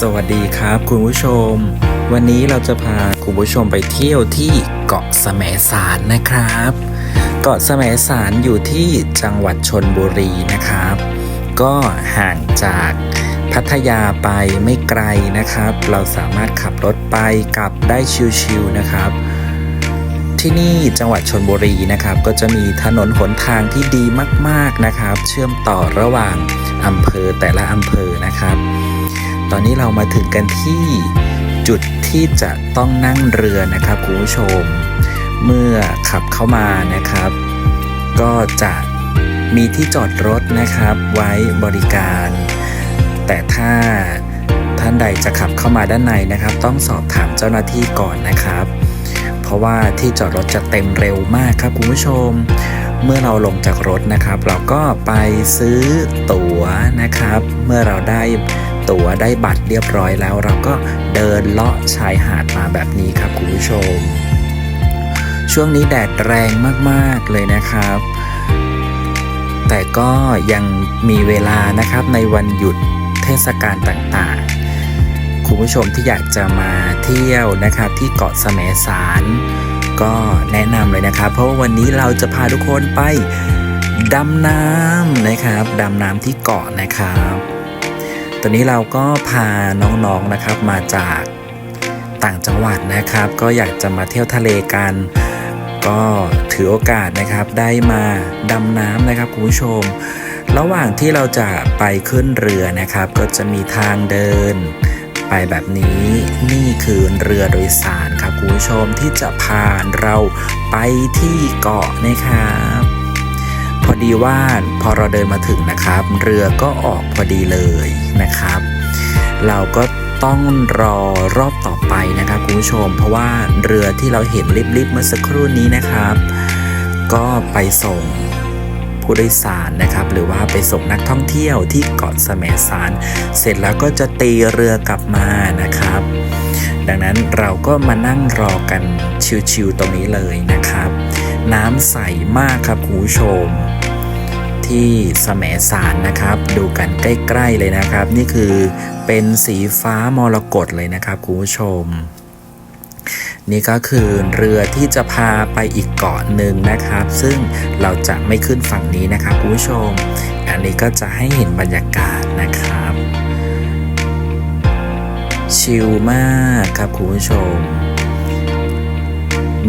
สวัสดีครับคุณผู้ชม วันนี้เราจะพาคุณผู้ชมไปเที่ยวที่เกาะแสมสารนะครับ เกาะแสมสารอยู่ที่จังหวัดชนบุรีนะครับ ก็ห่างจากพัทยาไปไม่ไกลนะครับ เราสามารถขับรถไปกลับได้ชิวๆนะครับ ที่นี่จังหวัดชนบุรีนะครับ ก็จะมีถนนหนทางที่ดีมากๆนะครับ เชื่อมต่อระหว่างอำเภอแต่ละอำเภอนะครับ ตอนนี้เรามาถึงกันที่จุดที่จะต้องนั่งเรือนะครับคุณผู้ชม เมื่อขับเข้ามานะครับ ก็จะมีที่จอดรถนะครับไว้บริการ แต่ถ้าท่านใดจะขับเข้ามาด้านในนะครับ ต้องสอบถามเจ้าหน้าที่ก่อนนะครับ เพราะว่าที่จอดรถจะเต็มเร็วมากครับคุณผู้ชม เมื่อเราลงจากรถนะครับ เราก็ไปซื้อตั๋วนะครับ เมื่อเราได้ ตั๋วได้บัตรเรียบร้อยแล้ว เราก็เดินเลาะชายหาดมาแบบนี้ครับคุณผู้ชม ช่วงนี้แดดแรงมากๆเลยนะครับ แต่ก็ยังมีเวลานะครับในวันหยุดเทศกาลต่างๆ คุณผู้ชมที่อยากจะมาเที่ยวนะครับที่เกาะแสมสารก็แนะนำเลยนะครับ เพราะว่าวันนี้เราจะพาทุกคนไปดำน้ำนะครับ ดำน้ำที่เกาะนะครับ ตอนนี้เราก็พาน้องๆนะครับมาจากต่างจังหวัดนะครับ ก็อยากจะมาเที่ยวทะเลกัน ก็ถือโอกาสนะครับได้มาดำน้ำนะครับคุณผู้ชม ระหว่างที่เราจะไปขึ้นเรือนะครับ ก็จะมีทางเดิน ไปแบบนี้นี่คือเรือโดยสารครับคุณผู้ชมที่จะพาเราไปที่เกาะนะครับ พอดีว่าพอเราเดินมาถึงนะครับ เรือก็ออกพอดีเลยนะครับ เราก็ต้องรอรอบต่อไปนะครับคุณผู้ชม เพราะว่าเรือที่เราเห็นริบๆเมื่อสักครู่นี้นะครับ ก็ไปส่งผู้โดยสารนะครับ หรือว่าไปส่งนักท่องเที่ยวที่เกาะแสมสาร เสร็จแล้วก็จะตีเรือกลับมานะครับ ดังนั้นเราก็มานั่งรอกันชิวๆตรงนี้เลยนะครับ น้ำใสมากครับคุณผู้ชม ที่แสมสารนะครับ ดูกันใกล้ๆเลยนะครับ นี่คือเป็นสีฟ้ามรกตเลยนะครับคุณผู้ชม นี่ก็คือเรือที่จะพาไปอีกเกาะหนึ่งนะครับ ซึ่งเราจะไม่ขึ้นฝั่งนี้นะครับคุณผู้ชม อันนี้ก็จะให้เห็นบรรยากาศนะครับ ชิลมากครับคุณผู้ชม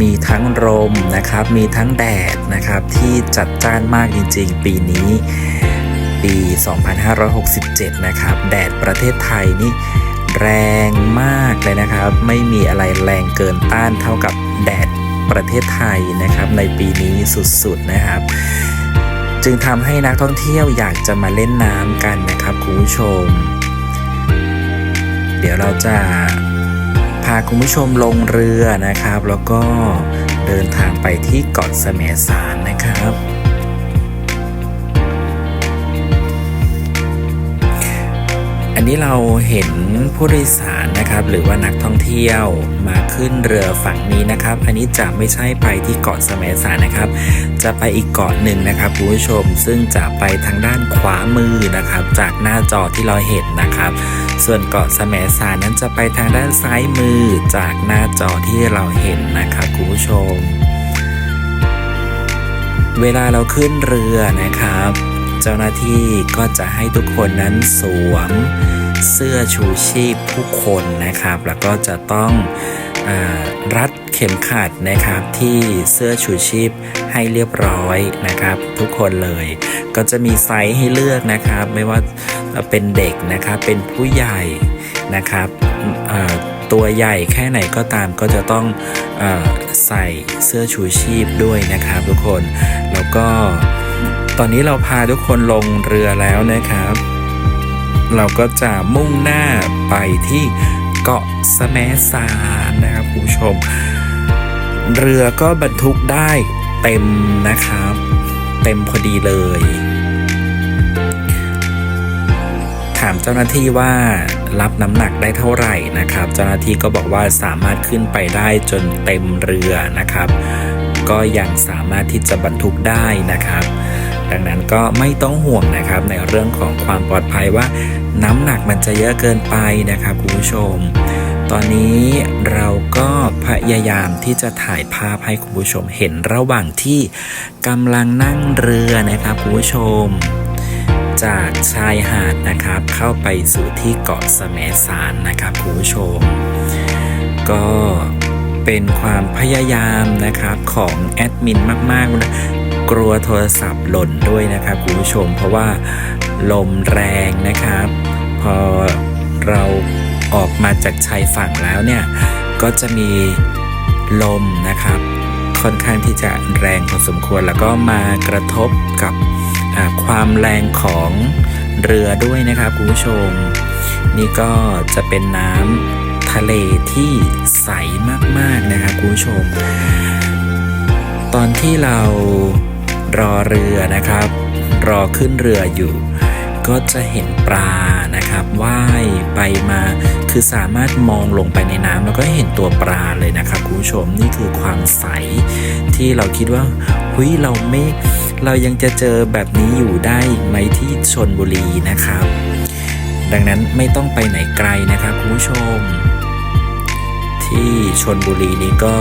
มีทั้งลมนะครับ มีทั้งแดดนะครับที่จัดจ้านมากจริง ๆ ปีนี้ ปี 2567 นะครับ แดดประเทศไทยนี่แรงมากเลยนะครับ ไม่มีอะไรแรงเกินต้านเท่ากับแดดประเทศไทยนะครับในปีนี้สุดๆนะครับ จึงทำให้นักท่องเที่ยวอยากจะมาเล่นน้ำกันนะครับคุณผู้ชม เดี๋ยวเราจะ พาคุณผู้ชมลงเรือนะครับ แล้วก็เดินทางไปที่เกาะแสมสารนะครับอันนี้เราเห็นผู้โดยสารนะครับ หรือว่านักท่องเที่ยวมาขึ้นเรือฝั่งนี้นะครับ อันนี้จะไม่ใช่ไปที่เกาะแสมสารนะครับ จะไปอีกเกาะหนึ่งนะครับคุณผู้ชมซึ่งจะไปทางด้านขวามือนะครับ จากหน้าจอที่เราเห็นนะครับ ส่วนเกาะแสมสารนั้นจะไปทางด้านซ้ายมือจากหน้าจอที่เราเห็นนะครับคุณผู้ชม เวลาเราขึ้นเรือนะครับ เจ้าหน้าที่ก็จะให้ทุกคนนั้นสวมเสื้อชูชีพทุกคนนะครับ แล้วก็จะต้องอรัดเข็มขัดนะครับที่เสื้อชูชีพให้เรียบร้อยนะครับ ทุกคนเลย ก็จะมีไซส์ให้เลือกนะครับ ไม่ว่า เป็นเด็กนะครับ เป็นผู้ใหญ่นะครับตัวใหญ่แค่ไหนก็ตามก็จะต้องอใส่เสื้อชูชีพด้วยนะครับทุกคน แล้วก็ตอนนี้เราพาทุกคนลงเรือแล้วนะครับ เราก็จะมุ่งหน้าไปที่เกาะสมสารนะครับผู้ชม เรือก็บรรทุกได้เต็มนะครับ เต็มพอดีเลยามเจ้าหน้าที่ว่ารับน้ำหนักได้เท่าไหร่นะครับ เจ้าหน้าที่ก็บอกว่าสามารถขึ้นไปได้จนเต็มเรือนะครับ ก็ยังสามารถที่จะบรรทุกได้นะครับ ดังนั้นก็ไม่ต้องห่วงนะครับในเรื่องของความปลอดภัยว่าน้ำหนักมันจะเยอะเกินไปนะครับคุณผู้ชม ตอนนี้เราก็พยายามที่จะถ่ายภาพให้คุณผู้ชมเห็นระหว่างที่กำลังนั่งเรือนะครับคุณผู้ชม จากชายหาดนะครับ เข้าไปสู่ที่เกาะสมสารนะครับคุณผู้ชม ก็เป็นความพยายามนะครับของแอดมินมากๆนะกลัวโทรศัพท์หล่นด้วยนะครับคุณผู้ชม เพราะว่าลมแรงนะครับ พอเราออกมาจากชายฝั่งแล้วเนี่ย ก็จะมีลมนะครับ ค่อนข้างที่จะแรงพอสมควรแล้วก็มากระทบกับ ความแรงของเรือด้วยนะครับคุณผู้ชม นี่ก็จะเป็นน้ำทะเลที่ใสมากๆนะครับคุณผู้ชม ตอนที่เรารอเรือนะครับ รอขึ้นเรืออยู่ ก็จะเห็นปลานะครับว่ายไปมาคือสามารถมองลงไปในน้ำแล้วก็เห็นตัวปลาเลยนะครับคุณผู้ชมนี่คือความใสที่เราคิดว่าหุยเราไม่ เรายังจะเจอแบบนี้อยู่ได้ไหมที่ชนบุรีนะครับ ดังนั้นไม่ต้องไปไหนไกลนะครับคุณผู้ชม ที่ชนบุรีนี้ก็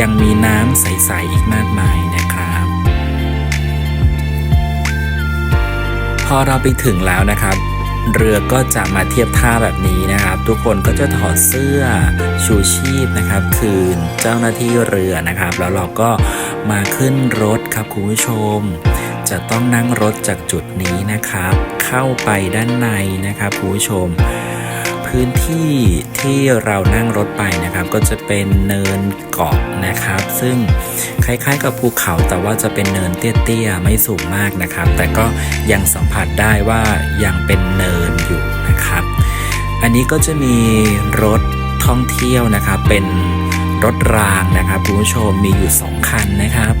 ยังมีน้ำใส ๆ อีกมากมายนะครับ พอเราไปถึงแล้วนะครับเรือก็จะมาเทียบท่าแบบนี้นะครับ ทุกคนก็จะถอดเสื้อชูชีพนะครับ คืนเจ้าหน้าที่เรือนะครับ แล้วเราก็ มาขึ้นรถครับคุณผู้ชม จะต้องนั่งรถจากจุดนี้นะครับ เข้าไปด้านในนะครับคุณผู้ชม พื้นที่ที่เรานั่งรถไปนะครับ ก็จะเป็นเนินเกาะนะครับ ซึ่งคล้ายๆ กับภูเขาแต่ว่าจะเป็นเนินเตี้ยๆไม่สูงมากนะครับ แต่ก็ยังสัมผัสได้ว่ายังเป็นเนินอยู่นะครับ อันนี้ก็จะมีรถท่องเที่ยวนะครับเป็น รถรางนะครับคุณผู้ชมมีอยู่ 2 คันนะครับ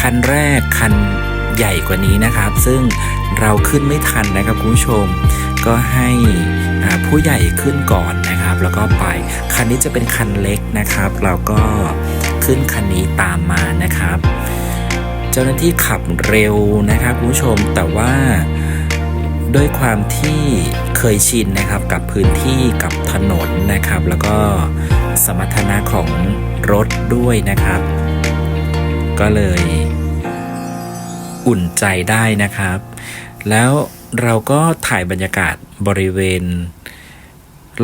คันแรกคันใหญ่กว่านี้นะครับ ซึ่งเราขึ้นไม่ทันนะครับคุณผู้ชม ก็ให้ผู้ใหญ่ขึ้นก่อนนะครับ แล้วก็ไปคันนี้จะเป็นคันเล็กนะครับ เราก็ขึ้นคันนี้ตามมานะครับ เจ้าหน้าที่ขับเร็วนะครับคุณผู้ชมแต่ว่าด้วยความที่เคยชินนะครับกับพื้นที่กับถนนนะครับ แล้วก็ สมรรถนะของรถด้วยนะครับ ก็เลยอุ่นใจได้นะครับ แล้วเราก็ถ่ายบรรยากาศบริเวณ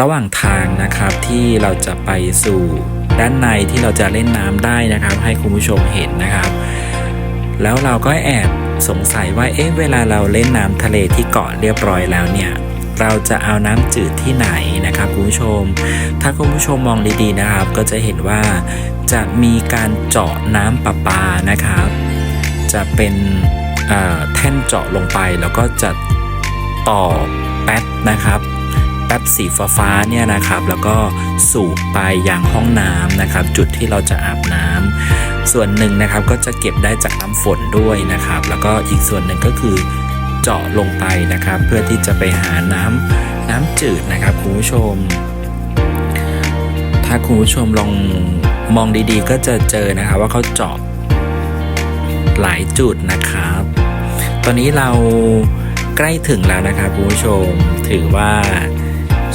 ระหว่างทางนะครับที่เราจะไปสู่ด้านในที่เราจะเล่นน้ำได้นะครับ ให้คุณผู้ชมเห็นนะครับ แล้วเราก็แอบสงสัยว่าเอ๊ะเวลาเราเล่นน้ำทะเลที่เกาะเรียบร้อยแล้วเนี่ย เราจะเอาน้ำจืดที่ไหนนะครับคุณผู้ชม ถ้าคุณผู้ชมมองดีๆนะครับ ก็จะเห็นว่าจะมีการเจาะน้ำประปานะครับ จะเป็นเอ่อแท่นเจาะลงไปแล้วก็จะต่อแป๊บนะครับแป๊บสีฟ้าๆเนี่ยนะครับ แล้วก็สูบไปยังห้องน้ำนะครับ จุดที่เราจะอาบน้ำส่วนหนึ่งนะครับก็จะเก็บได้จากน้ำฝนด้วยนะครับ แล้วก็อีกส่วนหนึ่งก็คือ เจาะลงไปนะครับ เพื่อที่จะไปหาน้ำน้ำจืดนะครับคุณผู้ชม ถ้าคุณผู้ชมลองมองดีๆ ก็จะเจอนะครับว่าเขาเจาะหลายจุดนะครับ ตอนนี้เราใกล้ถึงแล้วนะครับคุณผู้ชม ถือว่า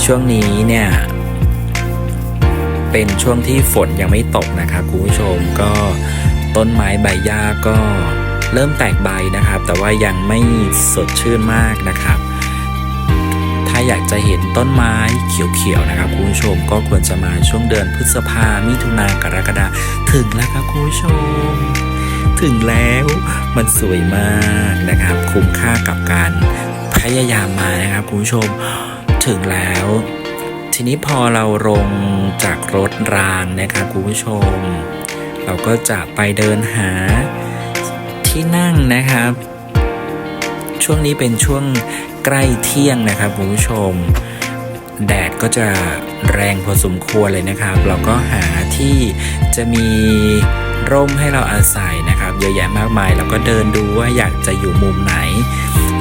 ช่วงนี้เนี่ยเป็นช่วงที่ฝนยังไม่ตกนะครับคุณผู้ชมก็ต้นไม้ใบหญ้าก็ เริ่มแตกใบนะครับ แต่ว่ายังไม่สดชื่นมากนะครับ ถ้าอยากจะเห็นต้นไม้เขียวๆนะครับคุณผู้ชมก็ควรจะมาช่วงเดือนพฤษภามิถุนากรกฎาถึงแล้วครับคุณผู้ชม ถึงแล้วมันสวยมากนะครับ คุ้มค่ากับการพยายามมานะครับคุณผู้ชมถึงแล้วทีนี้พอเราลงจากรถรางนะครับคุณผู้ชม เราก็จะไปเดินหา ที่นั่งนะครับ ช่วงนี้เป็นช่วงใกล้เที่ยงนะครับคุณผู้ชม แดดก็จะแรงพอสมควรเลยนะครับ เราก็หาที่จะมีร่มให้เราอาศัยนะครับ เยอะแยะมากมายเราก็เดินดูว่าอยากจะอยู่มุมไหน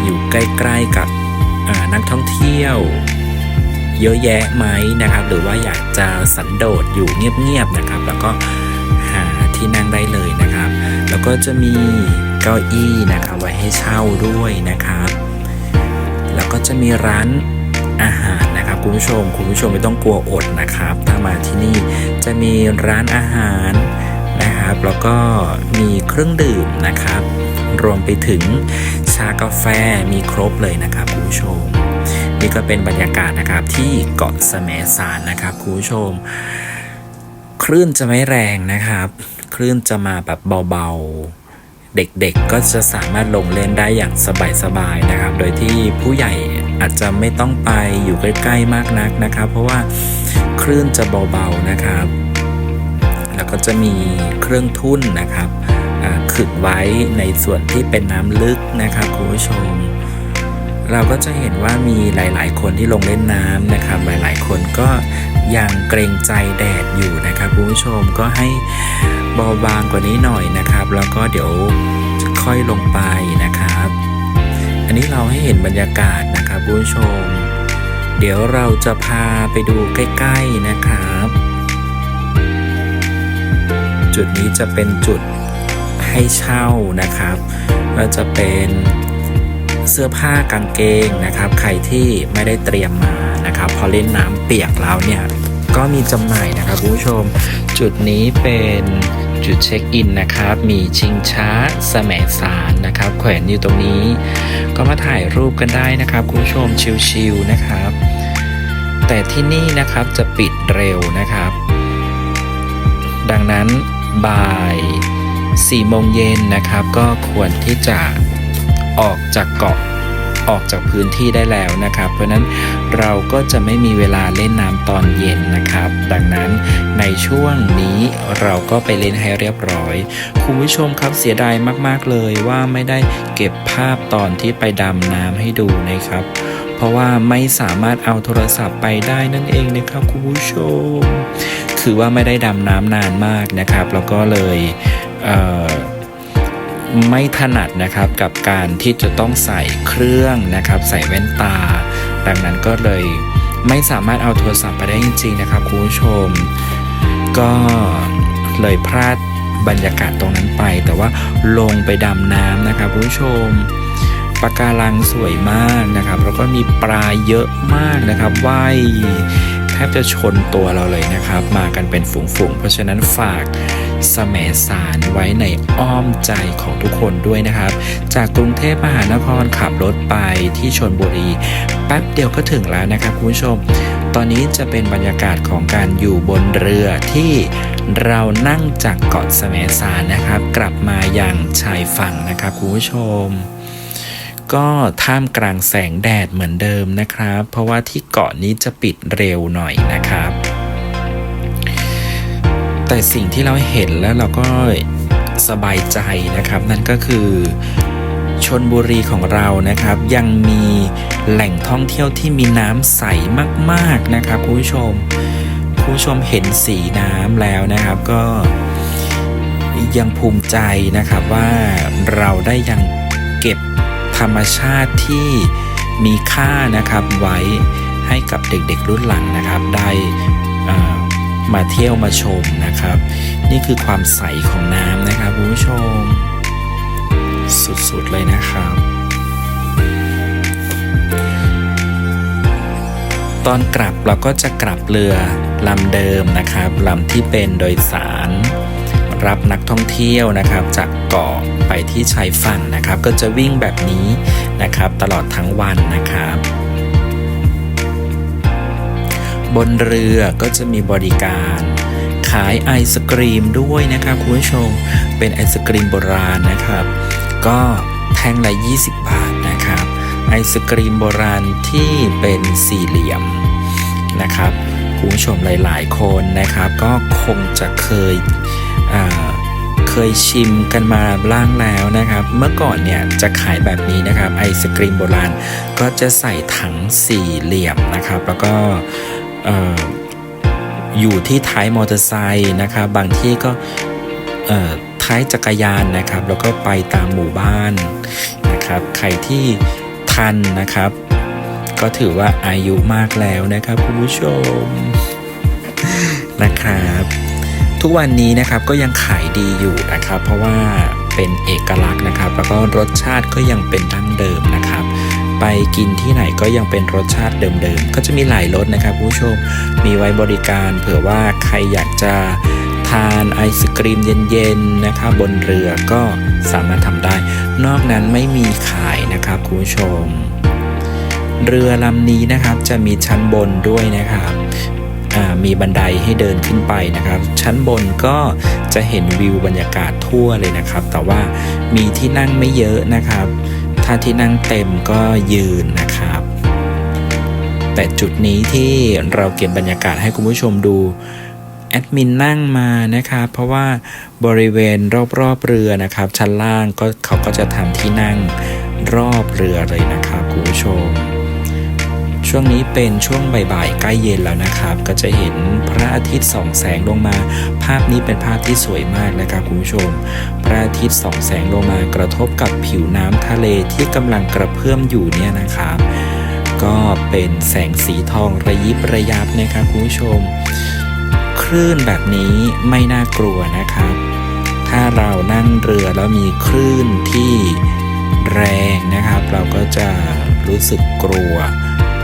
อยู่ใกล้ๆกับนักท่องเที่ยว เยอะแยะไหมนะครับ หรือว่าอยากจะสันโดษอยู่เงียบๆนะครับ แล้วก็หาที่นั่งได้เลยนะครับ แล้วก็จะมี เก้าอี้นะครับไว้ให้เช่าด้วยนะครับ แล้วก็จะมีร้านอาหารนะครับคุณผู้ชม คุณผู้ชมไม่ต้องกลัวอดนะครับ ถ้ามาที่นี่จะมีร้านอาหารนะครับ แล้วก็มีเครื่องดื่มนะครับ รวมไปถึงชากาแฟมีครบเลยนะครับคุณผู้ชม นี่ก็เป็นบรรยากาศนะครับที่เกาะแสมสารนะครับคุณผู้ชม คลื่นจะไม่แรงนะครับ คลื่นจะมาแบบเบาๆ เด็กๆก็จะสามารถลงเล่นได้อย่างสบายๆนะครับ โดยที่ผู้ใหญ่อาจจะไม่ต้องไปอยู่ใกล้ๆมากนักนะครับ เพราะว่าคลื่นจะเบาๆนะครับ แล้วก็จะมีเครื่องทุ่นนะครับขึงไว้ในส่วนที่เป็นน้ำลึกนะครับคุณผู้ชม เราก็จะเห็นว่ามีหลายๆ คนที่ลงเล่นน้ำนะครับ หลายๆ คนก็ยังเกรงใจแดดอยู่นะครับคุณผู้ชมก็ให้เบาบางกว่านี้หน่อยนะครับ แล้วก็เดี๋ยวค่อยลงไปนะครับ อันนี้เราให้เห็นบรรยากาศนะครับคุณผู้ชม เดี๋ยวเราจะพาไปดูใกล้ ๆนะครับ จุดนี้จะเป็นจุดให้เช่านะครับ ก็จะเป็น เสื้อผ้ากางเกงนะครับ ใครที่ไม่ได้เตรียมมานะครับ พอเล่นน้ำเปียกแล้วเนี่ยก็มีจำหน่ายนะครับคุณผู้ชม จุดนี้เป็นจุดเช็คอินนะครับ มีชิงช้าแสมสารนะครับ แขวนอยู่ตรงนี้ ก็มาถ่ายรูปกันได้นะครับคุณผู้ชมชิลๆนะครับ แต่ที่นี่นะครับจะปิดเร็วนะครับ ดังนั้นบ่าย4โมงเย็นนะครับ ก็ควรที่จะ ออกจากเกาะออกจากพื้นที่ได้แล้วนะครับ เพราะนั้นเราก็จะไม่มีเวลาเล่นน้ำตอนเย็นนะครับ ดังนั้นในช่วงนี้เราก็ไปเล่นให้เรียบร้อย คุณผู้ชมครับเสียดายมากๆเลยว่าไม่ได้เก็บภาพตอนที่ไปดำน้ำให้ดูนะครับ เพราะว่าไม่สามารถเอาโทรศัพท์ไปได้นั่นเองนะครับคุณผู้ชม คือว่าไม่ได้ดำน้ำนานมากนะครับ แล้วก็เลยเไม่ถนัดนะครับกับการที่จะต้องใส่เครื่องนะครับ ใส่แว่นตา ดังนั้นก็เลยไม่สามารถเอาโทรศัพท์ไปได้จริง ๆ นะครับคุณผู้ชม ก็เลยพลาดบรรยากาศตรงนั้นไป แต่ว่าลงไปดำน้ำนะครับคุณผู้ชมปะการังสวยมากนะครับแล้วก็มีปลาเยอะมากนะครับว่ายแทบจะชนตัวเราเลยนะครับ มากันเป็นฝูงๆ เพราะฉะนั้นฝาก สมสารไว้ในอ้อมใจของทุกคนด้วยนะครับ จากกรุงเทพมหานครขับรถไปที่ชนบุรี แป๊บเดียวก็ถึงแล้วนะครับคุณผู้ชม ตอนนี้จะเป็นบรรยากาศของการอยู่บนเรือที่เรานั่งจากเกาะแสมสารนะครับ กลับมาอย่างชายฝั่งนะครับคุณผู้ชมก็ท่ามกลางแสงแดดเหมือนเดิมนะครับ เพราะว่าที่เกาะนี้จะปิดเร็วหน่อยนะครับ แต่สิ่งที่เราเห็นแล้วเราก็สบายใจนะครับ นั่นก็คือชนบุรีของเรานะครับ ยังมีแหล่งท่องเที่ยวที่มีน้ำใสมากๆนะครับคุณผู้ชมคุณผู้ชมเห็นสีน้ำแล้วนะครับก็ยังภูมิใจนะครับว่าเราได้ยังเก็บธรรมชาติที่มีค่านะครับไว้ให้กับเด็กๆรุ่นหลังนะครับได้ มาเที่ยวมาชมนะครับ นี่คือความใสของน้ำนะครับคุณผู้ชม สุดๆเลยนะครับ ตอนกลับเราก็จะกลับเรือลำเดิมนะครับลำที่เป็นโดยสาร รับนักท่องเที่ยวนะครับ จากเกาะไปที่ชายฝั่งนะครับ ก็จะวิ่งแบบนี้นะครับ ตลอดทั้งวันนะครับ บนเรือก็จะมีบริการ ขายไอศกรีมด้วยนะครับคุณผู้ชม เป็นไอศกรีมโบราณนะครับ ก็แท่งละ 20 บาทนะครับ ไอศกรีมโบราณที่เป็นสี่เหลี่ยมนะครับคุณผู้ชมหลาย ๆ คนนะครับ ก็คงจะเคยเคยชิมกันมาบ้างแล้วนะครับ เมื่อก่อนเนี่ยจะขายแบบนี้นะครับ ไอศกรีมโบราณก็จะใส่ถังสี่เหลี่ยมนะครับ แล้วก็ อยู่ที่ท้ายมอเตอร์ไซค์นะครับบางที่ก็ท้ายจักรยานนะครับ แล้วก็ไปตามหมู่บ้านนะครับ ใครที่ทันนะครับ ก็ถือว่าอายุมากแล้วนะครับคุณผู้ชมนะครับ ทุกวันนี้นะครับก็ยังขายดีอยู่นะครับ เพราะว่าเป็นเอกลักษณ์นะครับ แล้วก็รสชาติก็ยังเป็นดั้งเดิมนะครับ ไปกินที่ไหนก็ยังเป็นรสชาติเดิมๆ ก็จะมีหลายรสนะครับผู้ชม มีไว้บริการเผื่อว่าใครอยากจะทานไอศกรีมเย็นๆนะครับบนเรือก็สามารถทำได้ นอกนั้นไม่มีขายนะครับคุณผู้ชม เรือลำนี้นะครับจะมีชั้นบนด้วยนะครับมีบันไดให้เดินขึ้นไปนะครับ ชั้นบนก็จะเห็นวิวบรรยากาศทั่วเลยนะครับ แต่ว่ามีที่นั่งไม่เยอะนะครับ ถ้าที่นั่งเต็มก็ยืนนะครับ แต่จุดนี้ที่เราเก็บบรรยากาศให้คุณผู้ชมดูแอดมินนั่งมานะครับเพราะว่าบริเวณรอบๆเรือนะครับ ชั้นล่างก็เขาก็จะทำที่นั่งรอบเรือเลยนะครับคุณผู้ชม ช่วงนี้เป็นช่วงบ่ายๆใกล้เย็นแล้วนะครับ ก็จะเห็นพระอาทิตย์ส่องแสงลงมา ภาพนี้เป็นภาพที่สวยมากนะครับคุณผู้ชม พระอาทิตย์ส่องแสงลงมากระทบกับผิวน้ำทะเลที่กำลังกระเพื่อมอยู่เนี่ยนะครับ ก็เป็นแสงสีทองระยิบระยับนะครับคุณผู้ชม คลื่นแบบนี้ไม่น่ากลัวนะครับ ถ้าเรานั่งเรือแล้วมีคลื่นที่แรงนะครับ เราก็จะรู้สึกกลัว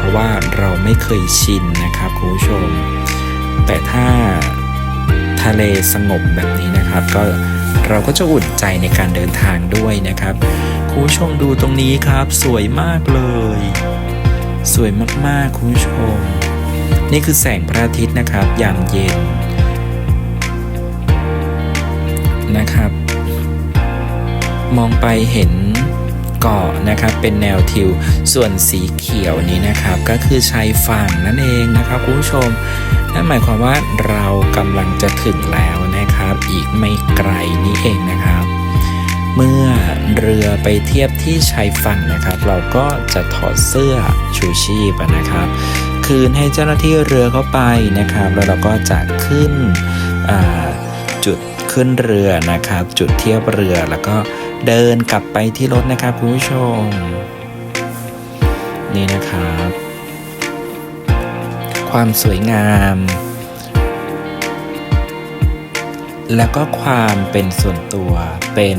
เพราะว่าเราไม่เคยชินนะครับคุณผู้ชม แต่ถ้าทะเลสงบแบบนี้นะครับ ก็เราก็จะอุ่นใจในการเดินทางด้วยนะครับคุณผู้ชมดูตรงนี้ครับ สวยมากเลย สวยมากๆคุณผู้ชม นี่คือแสงพระอาทิตย์นะครับยามเย็นนะครับ มองไปเห็น เกาะนะครับเป็นแนวทิว ส่วนสีเขียวนี้นะครับ ก็คือชายฝั่งนั่นเองนะครับคุณผู้ชม นั่นหมายความว่าเรากำลังจะถึงแล้วนะครับ อีกไม่ไกลนี้เองนะครับ เมื่อเรือไปเทียบที่ชายฝั่งนะครับ เราก็จะถอดเสื้อชูชีพนะครับ คืนให้เจ้าหน้าที่เรือเข้าไปนะครับ แล้วเราก็จะขึ้นจุดขึ้นเรือนะครับ จุดเทียบเรือแล้วก็ เดินกลับไปที่รถนะครับคุณผู้ชม นี่นะครับ ความสวยงาม แล้วก็ความเป็นส่วนตัวเป็น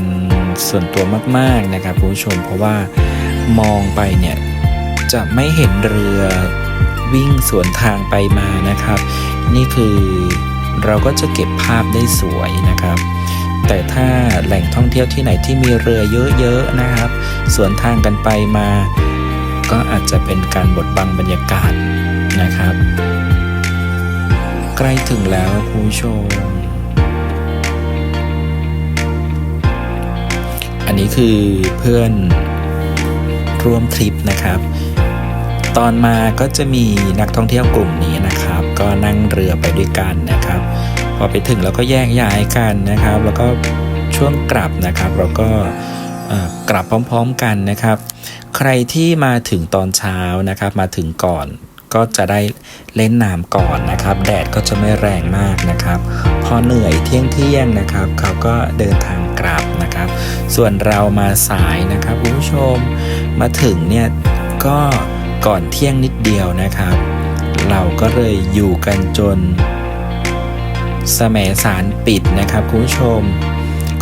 ส่วนตัวมาก ๆนะครับคุณผู้ชม เพราะว่ามองไปเนี่ยจะไม่เห็นเรือวิ่งสวนทางไปมานะครับ นี่คือเราก็จะเก็บภาพได้สวยนะครับ แต่ถ้าแหล่งท่องเที่ยวที่ไหนที่มีเรือเยอะๆนะครับ สวนทางกันไปมา ก็อาจจะเป็นการบดบังบรรยากาศนะครับ ใกล้ถึงแล้วคุณผู้ชม อันนี้คือเพื่อนร่วมทริปนะครับ ตอนมาก็จะมีนักท่องเที่ยวกลุ่มนี้นะครับ ก็นั่งเรือไปด้วยกันนะครับ พอไปถึงแล้วก็แยกย้ายกันนะครับ แล้วก็ช่วงกลับนะครับ เราก็กลับพร้อมๆกันนะครับ ใครที่มาถึงตอนเช้านะครับ มาถึงก่อนก็จะได้เล่นน้ำก่อนนะครับ แดดก็จะไม่แรงมากนะครับ พอเหนื่อยเที่ยงเที่ยงๆนะครับ เขาก็เดินทางกลับนะครับ ส่วนเรามาสายนะครับคุณผู้ชมมาถึงเนี่ยก็ก่อนเที่ยงนิดเดียวนะครับ เราก็เลยอยู่กันจน สมสารปิดนะครับคุณผู้ชม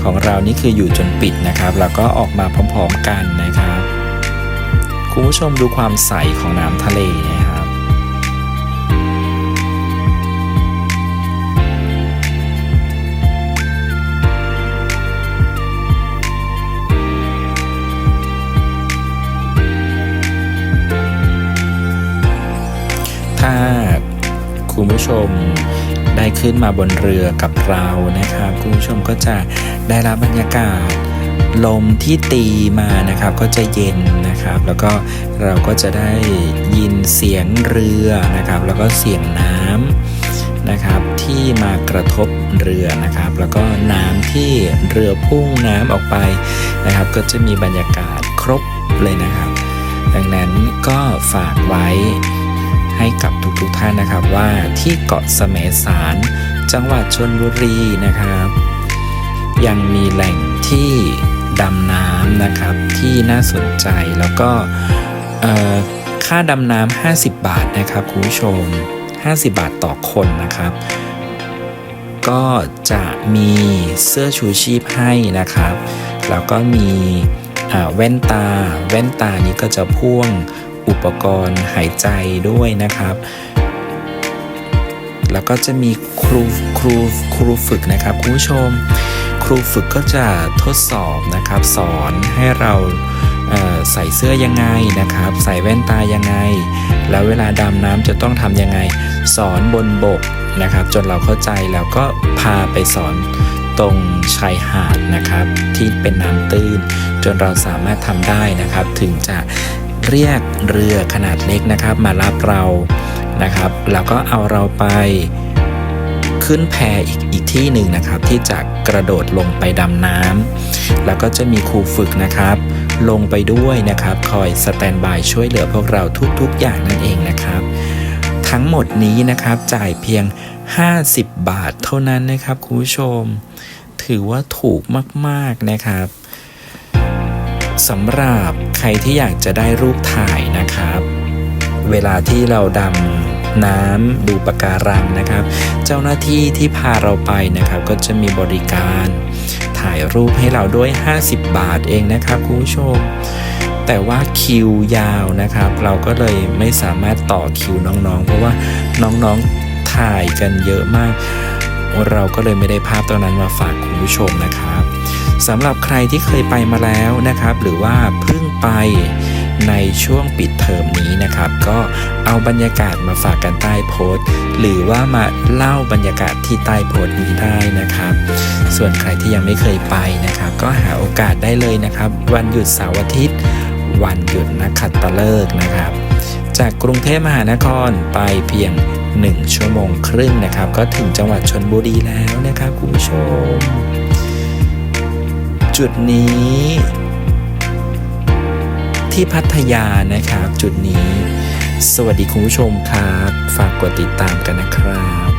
ของเรานี่คืออยู่จนปิดนะครับแล้วก็ออกมาพร้อมๆกันนะครับคุณผู้ชมดูความใสของน้ำทะเลนะครับถ้าคุณผู้ชม ได้ขึ้นมาบนเรือกับเรานะครับคุณผู้ชมก็จะได้รับบรรยากาศลมที่ตีมานะครับก็จะเย็นนะครับ แล้วก็เราก็จะได้ยินเสียงเรือนะครับ แล้วก็เสียงน้ำนะครับที่มากระทบเรือนะครับ แล้วก็น้ำที่เรือพุ่งน้ำออกไปนะครับ ก็จะมีบรรยากาศครบเลยนะครับ ดังนั้นก็ฝากไว้ ให้กับทุกๆท่านนะครับว่าที่เกาะแสมสารจังหวัดชนบุรีนะครับ ยังมีแหล่งที่ดำน้ำนะครับที่น่าสนใจแล้วก็ค่าดำน้ำ50 บาทนะครับคุณผู้ชม 50 บาทต่อคนนะครับ ก็จะมีเสื้อชูชีพให้นะครับ แล้วก็มีแว่นตา แว่นตานี้ก็จะพ่วง อุปกรณ์หายใจด้วยนะครับ แล้วก็จะมีครูครูครูฝึกนะครับคุณผู้ชม ครูฝึกก็จะทดสอบนะครับ สอนให้เราเใส่เสื้อยังไงนะครับ ใส่แว่นตายังไง แล้วเวลาดำน้ำจะต้องทำยังไง สอนบนบกนะครับ จนเราเข้าใจแล้วก็พาไปสอนตรงชายหาดนะครับ ที่เป็นน้ำตื้น จนเราสามารถทำได้นะครับ ถึงจะ เรียกเรือขนาดเล็กนะครับ มารับเรานะครับ แล้วก็เอาเราไปขึ้นแพอีกอีกที่หนึ่งนะครับ ที่จะกระโดดลงไปดำน้ำแล้วก็จะมีครูฝึกนะครับ ลงไปด้วยนะครับ คอยสแตนบายช่วยเหลือพวกเราทุกๆอย่างนั่นเองนะครับ ทั้งหมดนี้นะครับจ่ายเพียง 50 บาทเท่านั้นนะครับคุณผู้ชม ถือว่าถูกมากๆนะครับสำหรับ รที่อยากจะได้รูปถ่ายนะครับ เวลาที่เราดำน้ำดูปะการังนะครับ เจ้าหน้าที่ที่พาเราไปนะครับ ก็จะมีบริการ ถ่ายรูปให้เราด้วย 50 บาทเองนะครับคุณผู้ชม แต่ว่าคิวยาวนะครับ เราก็เลยไม่สามารถต่อคิวน้องๆ เพราะว่าน้องๆถ่ายกันเยอะมาก เราก็เลยไม่ได้ภาพตรงนั้นมาฝากคุณผู้ชมนะครับ สำหรับใครที่เคยไปมาแล้วนะครับ หรือว่าเพิ่งไปในช่วงปิดเทอมนี้นะครับ ก็เอาบรรยากาศมาฝากกันใต้โพสต์ หรือว่ามาเล่าบรรยากาศที่ใต้โพสต์นี้ได้นะครับ ส่วนใครที่ยังไม่เคยไปนะครับ ก็หาโอกาสได้เลยนะครับ วันหยุดเสาร์อาทิตย์ วันหยุดนักขัตฤกษ์นะครับ จากกรุงเทพมหานครไปเพียง 1 ชั่วโมงครึ่งนะครับ ก็ถึงจังหวัดชนบุรีแล้วนะครับคุณผู้ชม จุดนี้ ที่พัทยานะครับจุดนี้ สวัสดีคุณผู้ชมครับ ฝากกดติดตามกันนะครับ